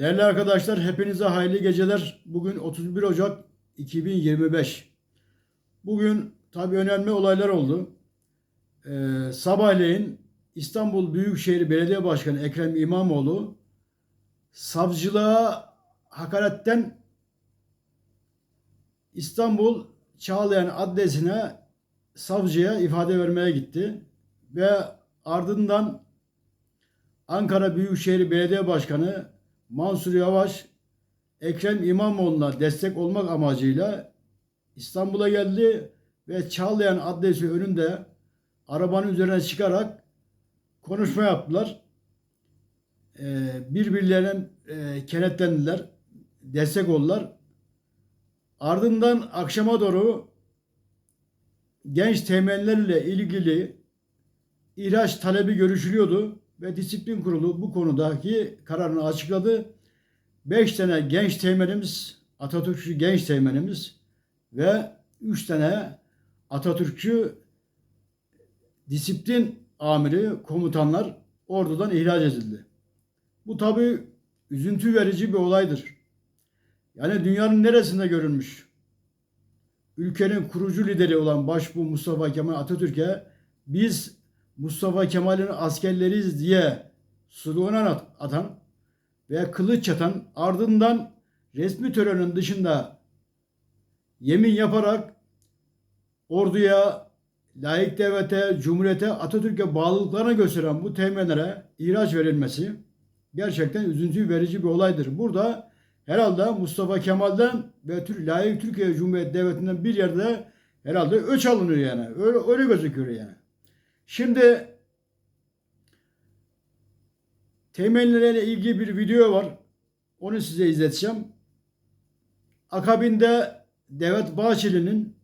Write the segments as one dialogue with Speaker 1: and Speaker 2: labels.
Speaker 1: Değerli arkadaşlar hepinize hayırlı geceler. Bugün 31 Ocak 2025. Bugün tabii önemli olaylar oldu. Ee, sabahleyin İstanbul Büyükşehir Belediye Başkanı Ekrem İmamoğlu savcılığa hakaretten İstanbul Çağlayan adresine savcıya ifade vermeye gitti ve ardından Ankara Büyükşehir Belediye Başkanı Mansur Yavaş Ekrem İmamoğlu'na destek olmak amacıyla İstanbul'a geldi ve Çağlayan adresi önünde arabanın üzerine çıkarak konuşma yaptılar. Ee, birbirlerine e, kenetlendiler, destek oldular. Ardından akşama doğru genç temellerle ilgili ihraç talebi görüşülüyordu ve disiplin kurulu bu konudaki kararını açıkladı. 5 tane genç teğmenimiz, Atatürkçü genç teğmenimiz ve 3 tane Atatürkçü disiplin amiri, komutanlar ordudan ihraç edildi. Bu tabi üzüntü verici bir olaydır. Yani dünyanın neresinde görülmüş? Ülkenin kurucu lideri olan başbuğ Mustafa Kemal Atatürk'e biz Mustafa Kemal'in askerleriyiz diye slogan at- atan ve kılıç çatan ardından resmi törenin dışında yemin yaparak orduya, layık devlete, cumhuriyete, Atatürk'e bağlılıklarını gösteren bu teğmenlere ihraç verilmesi gerçekten üzüntü verici bir olaydır. Burada herhalde Mustafa Kemal'den ve Türk, layık Türkiye Cumhuriyeti Devleti'nden bir yerde herhalde öç alınıyor yani. Öyle, öyle gözüküyor yani. Şimdi temellerle ilgili bir video var. Onu size izleteceğim. Akabinde Devlet Bahçeli'nin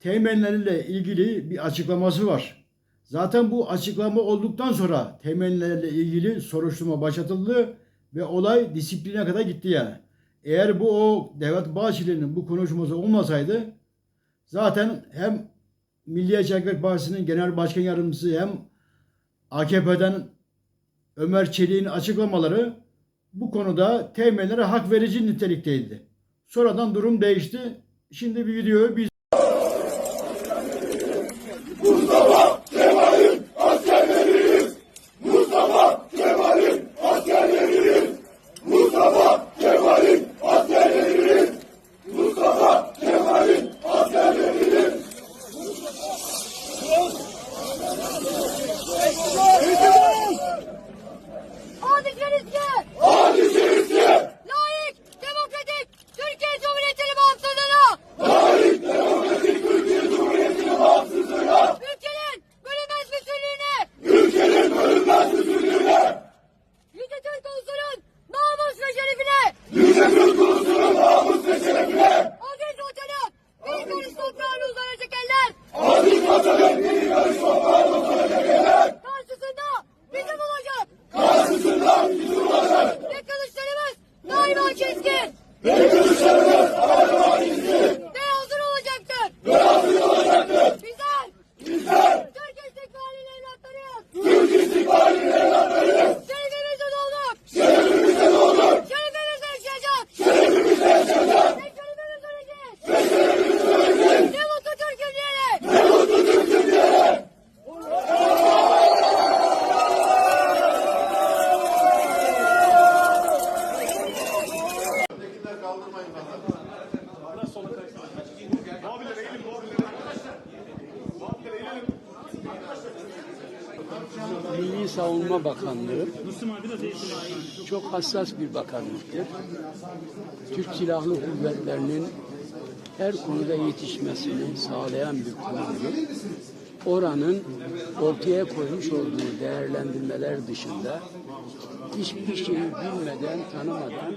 Speaker 1: temelleriyle ilgili bir açıklaması var. Zaten bu açıklama olduktan sonra temellerle ilgili soruşturma başlatıldı ve olay disipline kadar gitti yani. Eğer bu o Devlet Bahçeli'nin bu konuşması olmasaydı zaten hem Milliyetçi Hareket Partisi'nin genel başkan yardımcısı hem AKP'den Ömer Çelik'in açıklamaları bu konuda temellere hak verici nitelikteydi. Sonradan durum değişti. Şimdi bir videoyu biz
Speaker 2: çok hassas bir bakanlıktır. Türk Silahlı Kuvvetleri'nin her konuda yetişmesini sağlayan bir kurumdur. Oranın ortaya koymuş olduğu değerlendirmeler dışında hiçbir şeyi bilmeden, tanımadan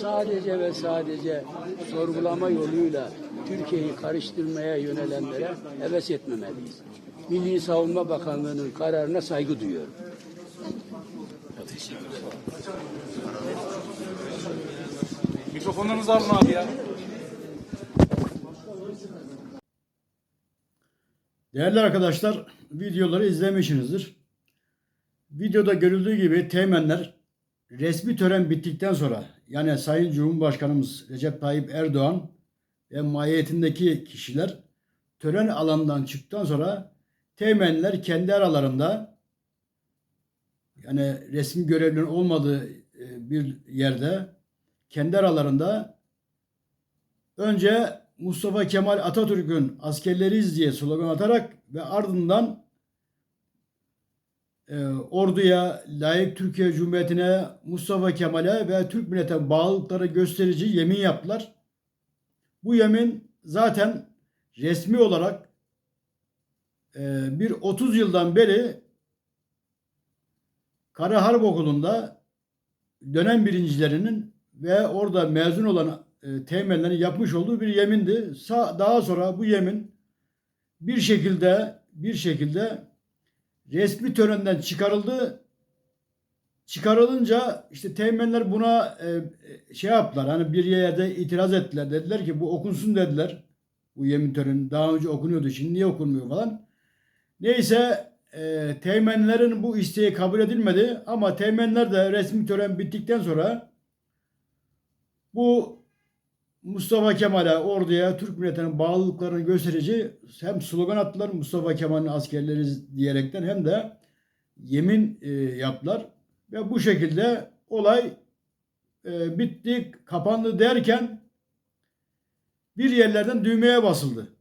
Speaker 2: sadece ve sadece sorgulama yoluyla Türkiye'yi karıştırmaya yönelenlere heves etmemeliyiz. Milli Savunma Bakanlığı'nın kararına saygı duyuyorum.
Speaker 3: Mikrofonlarınızı alın abi ya.
Speaker 1: Değerli arkadaşlar, videoları izlemişsinizdir. Videoda görüldüğü gibi teğmenler resmi tören bittikten sonra yani Sayın Cumhurbaşkanımız Recep Tayyip Erdoğan ve mahiyetindeki kişiler tören alanından çıktıktan sonra teğmenler kendi aralarında yani resmi görevlilerin olmadığı e, bir yerde kendi aralarında önce Mustafa Kemal Atatürk'ün askerleriyiz diye slogan atarak ve ardından e, orduya, layık Türkiye Cumhuriyeti'ne, Mustafa Kemal'e ve Türk milletine bağlılıkları gösterici yemin yaptılar. Bu yemin zaten resmi olarak e, bir 30 yıldan beri Kara Harp Okulu'nda dönem birincilerinin ve orada mezun olan e, yapmış olduğu bir yemindi. Daha sonra bu yemin bir şekilde bir şekilde resmi törenden çıkarıldı. Çıkarılınca işte teğmenler buna e, e, şey yaptılar. Hani bir yerde itiraz ettiler. Dediler ki bu okunsun dediler. Bu yemin töreni daha önce okunuyordu. Şimdi niye okunmuyor falan. Neyse e, teğmenlerin bu isteği kabul edilmedi ama teğmenler de resmi tören bittikten sonra bu Mustafa Kemal'e, orduya, Türk milletinin bağlılıklarını gösterici hem slogan attılar Mustafa Kemal'in askerleri diyerekten hem de yemin e, yaptılar. Ve bu şekilde olay e, bitti, kapandı derken bir yerlerden düğmeye basıldı.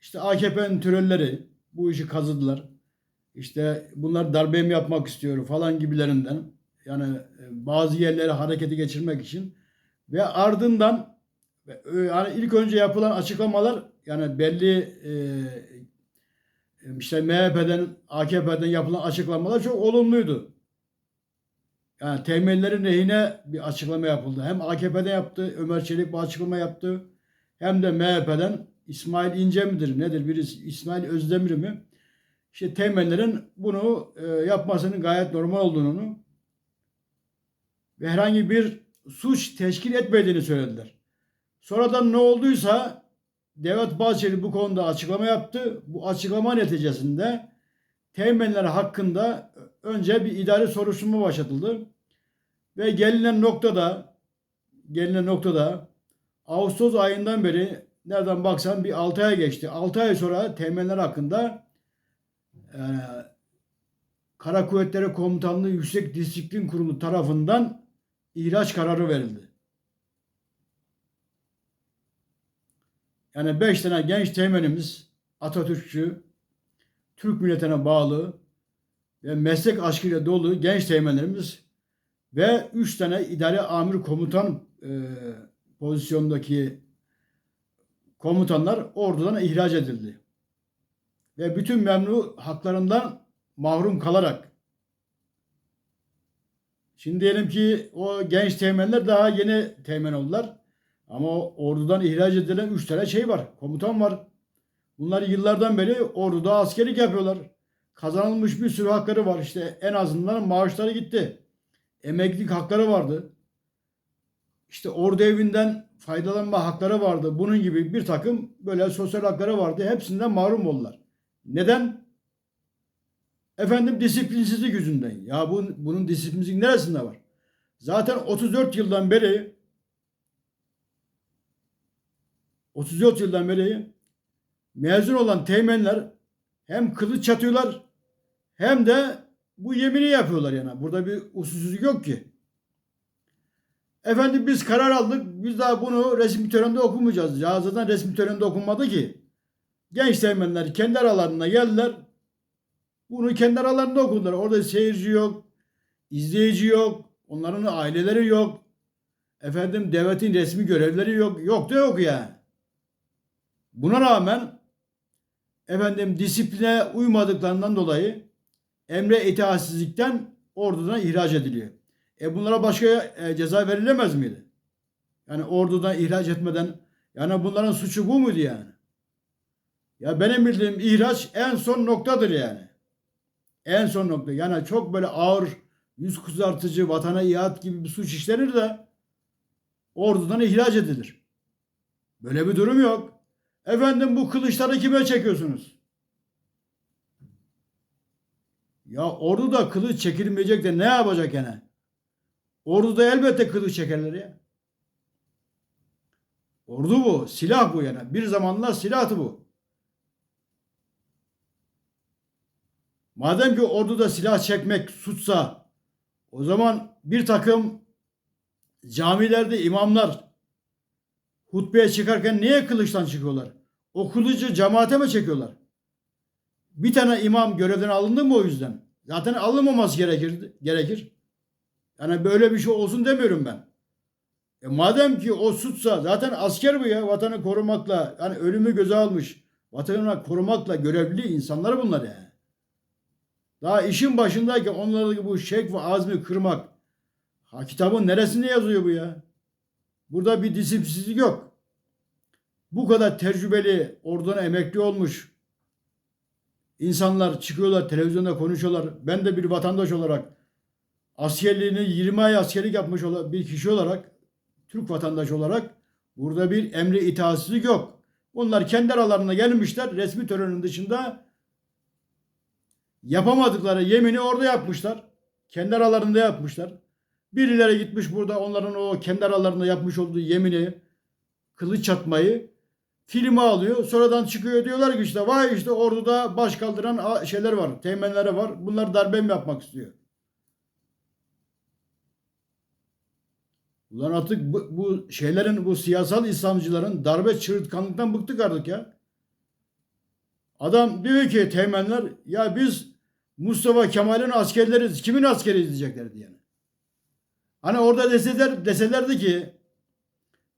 Speaker 1: İşte AKP'nin türelleri bu işi kazıdılar. İşte bunlar darbe mi yapmak istiyor falan gibilerinden. Yani e, bazı yerleri harekete geçirmek için ve ardından e, yani ilk önce yapılan açıklamalar yani belli e, işte MHP'den AKP'den yapılan açıklamalar çok olumluydu. Yani temellerin lehine bir açıklama yapıldı. Hem AKP'den yaptı, Ömer Çelik bu açıklama yaptı. Hem de MHP'den İsmail İnce midir nedir birisi İsmail Özdemir mi? İşte temellerin bunu e, yapmasının gayet normal olduğunu ve herhangi bir suç teşkil etmediğini söylediler. Sonradan ne olduysa Devlet Bahçeli bu konuda açıklama yaptı. Bu açıklama neticesinde teğmenler hakkında önce bir idari soruşturma başlatıldı. Ve gelinen noktada gelinen noktada Ağustos ayından beri nereden baksan bir 6 ay geçti. 6 ay sonra teğmenler hakkında e, Kara Kuvvetleri Komutanlığı Yüksek Disiplin Kurulu tarafından ihraç kararı verildi. Yani beş tane genç teğmenimiz Atatürkçü, Türk milletine bağlı ve meslek aşkıyla dolu genç teğmenlerimiz ve üç tane idare amir komutan e, pozisyondaki komutanlar ordudan ihraç edildi. Ve bütün memnu haklarından mahrum kalarak Şimdi diyelim ki o genç teğmenler daha yeni teğmen oldular. Ama ordudan ihraç edilen üç tane şey var. Komutan var. Bunlar yıllardan beri orduda askerlik yapıyorlar. Kazanılmış bir sürü hakları var. İşte en azından maaşları gitti. Emeklilik hakları vardı. İşte ordu evinden faydalanma hakları vardı. Bunun gibi bir takım böyle sosyal hakları vardı. Hepsinden mahrum oldular. Neden? Efendim disiplinsizlik yüzünden. Ya bu, bunun disiplinsizlik neresinde var? Zaten 34 yıldan beri 34 yıldan beri mezun olan teğmenler hem kılıç çatıyorlar hem de bu yemini yapıyorlar yani. Burada bir usulsüzlük yok ki. Efendim biz karar aldık. Biz daha bunu resmi törende okumayacağız. Ya zaten resmi törende okunmadı ki. Genç teğmenler kendi aralarına geldiler. Bunu kendi aralarında okudular. Orada seyirci yok, izleyici yok, onların aileleri yok. Efendim devletin resmi görevleri yok. Yok da yok yani. Buna rağmen efendim disipline uymadıklarından dolayı emre itaatsizlikten ordudan ihraç ediliyor. E bunlara başka e, ceza verilemez miydi? Yani ordudan ihraç etmeden yani bunların suçu bu muydu yani? Ya benim bildiğim ihraç en son noktadır yani. En son nokta. Yani çok böyle ağır yüz kızartıcı vatana ihanet gibi bir suç işlenir de ordudan ihraç edilir. Böyle bir durum yok. Efendim bu kılıçları kime çekiyorsunuz? Ya orduda kılıç çekilmeyecek de ne yapacak yani? Orduda elbette kılıç çekerler ya. Ordu bu. Silah bu yani. Bir zamanlar silahtı bu. Madem ki orduda silah çekmek suçsa o zaman bir takım camilerde imamlar hutbeye çıkarken niye kılıçtan çıkıyorlar? O kılıcı cemaate mi çekiyorlar? Bir tane imam görevden alındı mı o yüzden? Zaten alınmaması gerekir. gerekir. Yani böyle bir şey olsun demiyorum ben. E madem ki o suçsa zaten asker bu ya vatanı korumakla yani ölümü göze almış vatanı korumakla görevli insanlar bunlar yani. Daha işin başındayken onları bu şek ve azmi kırmak ha kitabın neresinde yazıyor bu ya? Burada bir disiplinsizlik yok. Bu kadar tecrübeli oradan emekli olmuş insanlar çıkıyorlar televizyonda konuşuyorlar. Ben de bir vatandaş olarak askerliğini 20 ay askerlik yapmış olan bir kişi olarak Türk vatandaşı olarak burada bir emri itaatsizlik yok. Bunlar kendi aralarına gelmişler resmi törenin dışında yapamadıkları yemini orada yapmışlar. Kendi aralarında yapmışlar. Birileri gitmiş burada onların o kendi aralarında yapmış olduğu yemini kılıç çatmayı filme alıyor. Sonradan çıkıyor diyorlar ki işte vay işte orduda baş kaldıran şeyler var. Teğmenleri var. Bunlar darbe mi yapmak istiyor? Ulan artık bu, bu şeylerin bu siyasal İslamcıların darbe çığırtkanlıktan bıktık artık ya. Adam diyor ki teğmenler ya biz Mustafa Kemal'in askerleriz. Kimin askeri diyeceklerdi yani. Hani orada deseler, deselerdi ki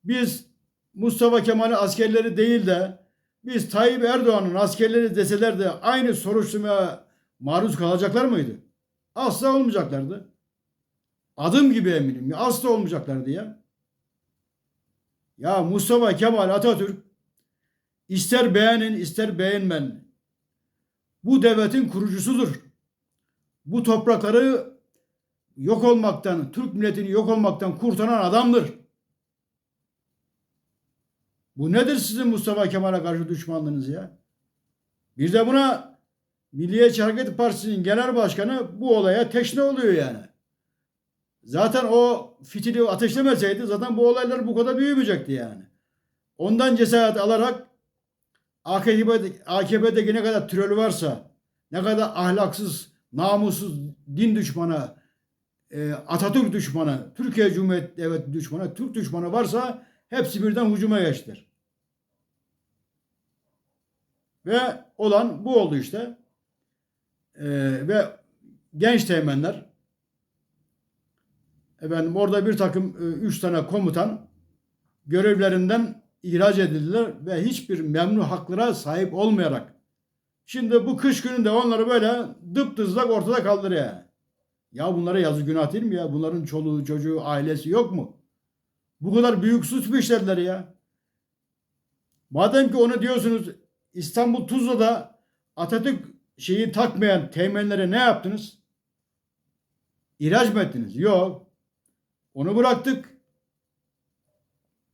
Speaker 1: biz Mustafa Kemal'in askerleri değil de biz Tayyip Erdoğan'ın askerleri deseler de aynı soruşturmaya maruz kalacaklar mıydı? Asla olmayacaklardı. Adım gibi eminim. Asla olmayacaklardı ya. Ya Mustafa Kemal Atatürk ister beğenin ister beğenmen bu devletin kurucusudur. Bu toprakları yok olmaktan, Türk milletini yok olmaktan kurtaran adamdır. Bu nedir sizin Mustafa Kemal'e karşı düşmanlığınız ya? Bir de buna Milliyetçi Hareket Partisi'nin genel başkanı bu olaya teşne oluyor yani. Zaten o fitili ateşlemeseydi zaten bu olaylar bu kadar büyümeyecekti yani. Ondan cesaret alarak AKP'de, AKP'deki ne kadar trolü varsa, ne kadar ahlaksız, namussuz, din düşmanı, e, Atatürk düşmanı, Türkiye Cumhuriyeti Devleti düşmanı, Türk düşmanı varsa hepsi birden hücuma geçtiler. Ve olan bu oldu işte. E, ve genç teğmenler efendim orada bir takım e, üç tane komutan görevlerinden ihraç edildiler ve hiçbir memnu haklara sahip olmayarak şimdi bu kış gününde onları böyle dıptızlak ortada kaldırıyor. yani. Ya bunlara yazı günah değil mi ya? Bunların çoluğu, çocuğu, ailesi yok mu? Bu kadar büyük suç mu işlediler ya? Madem ki onu diyorsunuz İstanbul Tuzla'da Atatürk şeyi takmayan teğmenlere ne yaptınız? İhraç mı ettiniz? Yok. Onu bıraktık.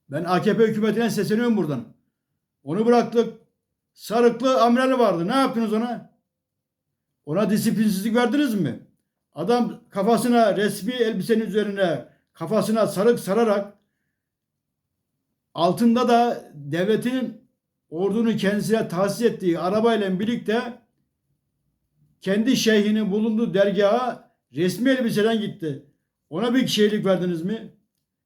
Speaker 1: Ben AKP hükümetine sesleniyorum buradan. Onu bıraktık. Sarıklı amiral vardı. Ne yaptınız ona? Ona disiplinsizlik verdiniz mi? Adam kafasına resmi elbisenin üzerine kafasına sarık sararak altında da devletin ordunun kendisine tahsis ettiği arabayla birlikte kendi şeyhinin bulunduğu dergaha resmi elbiseden gitti. Ona bir şeylik verdiniz mi?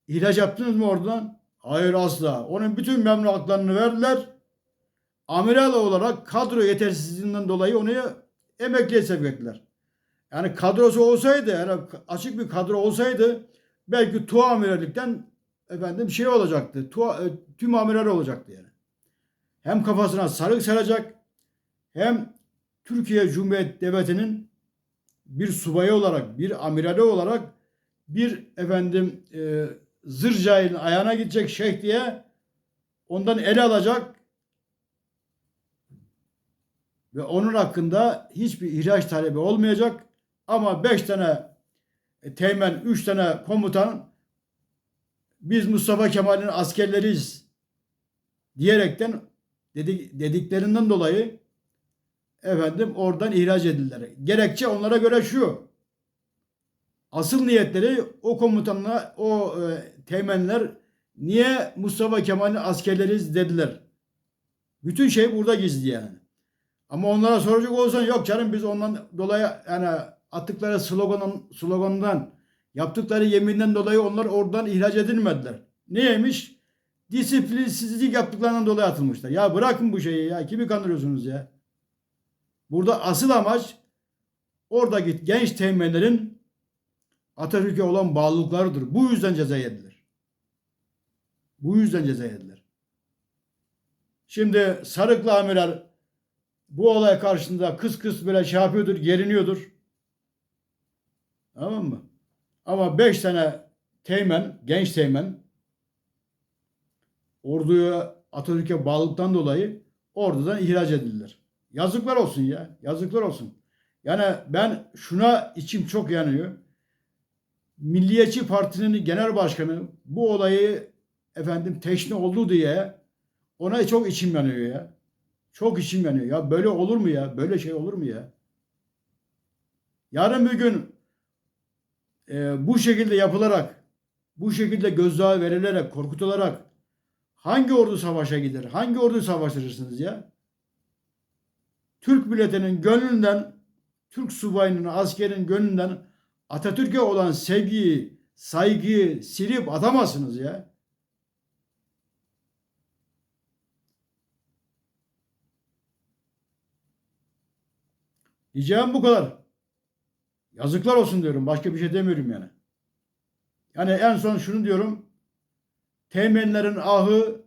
Speaker 1: İhraç yaptınız mı oradan? Hayır asla. Onun bütün memnu haklarını verdiler. Amiral olarak kadro yetersizliğinden dolayı onu emekliye sevk ettiler. Yani kadrosu olsaydı, yani açık bir kadro olsaydı belki tu amirallikten efendim şey olacaktı. Tu, e, tüm amiral olacaktı yani. Hem kafasına sarık saracak hem Türkiye Cumhuriyet Devleti'nin bir subayı olarak, bir amirali olarak bir efendim e, zır cahilin ayağına gidecek şeyh diye ondan el alacak ve onun hakkında hiçbir ihraç talebi olmayacak ama beş tane e, teğmen, üç tane komutan biz Mustafa Kemal'in askerleriyiz diyerekten dedik, dediklerinden dolayı efendim oradan ihraç edildiler. Gerekçe onlara göre şu. asıl niyetleri o komutanlar, o e, teğmenler niye Mustafa Kemal'in askerleriyiz dediler. Bütün şey burada gizli yani. Ama onlara soracak olsan yok canım biz ondan dolayı yani attıkları sloganın slogandan yaptıkları yeminden dolayı onlar oradan ihraç edilmediler. Neymiş? Disiplinsizlik yaptıklarından dolayı atılmışlar. Ya bırakın bu şeyi ya. Kimi kandırıyorsunuz ya? Burada asıl amaç oradaki genç teğmenlerin Atatürk'e olan bağlılıklarıdır. Bu yüzden ceza yediler. Bu yüzden ceza yediler. Şimdi Sarıklı amiral bu olay karşısında kıs kıs böyle şey yapıyordur, geriniyordur. Tamam mı? Ama beş tane teğmen, genç teğmen orduya Atatürk'e bağlılıktan dolayı ordudan ihraç edildiler. Yazıklar olsun ya. Yazıklar olsun. Yani ben şuna içim çok yanıyor. Milliyetçi Parti'nin genel başkanı bu olayı efendim teşne oldu diye ona çok içim yanıyor ya. Çok içim yanıyor. Ya böyle olur mu ya? Böyle şey olur mu ya? Yarın bir gün e, bu şekilde yapılarak, bu şekilde gözdağı verilerek, korkutularak hangi ordu savaşa gider? Hangi ordu savaştırırsınız ya? Türk milletinin gönlünden, Türk subayının, askerin gönlünden Atatürk'e olan sevgiyi, saygıyı silip atamazsınız ya. Diyeceğim bu kadar. Yazıklar olsun diyorum. Başka bir şey demiyorum yani. Yani en son şunu diyorum. Teğmenlerin ahı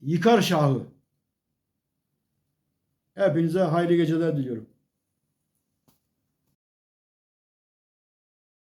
Speaker 1: yıkar şahı. Hepinize hayırlı geceler diliyorum.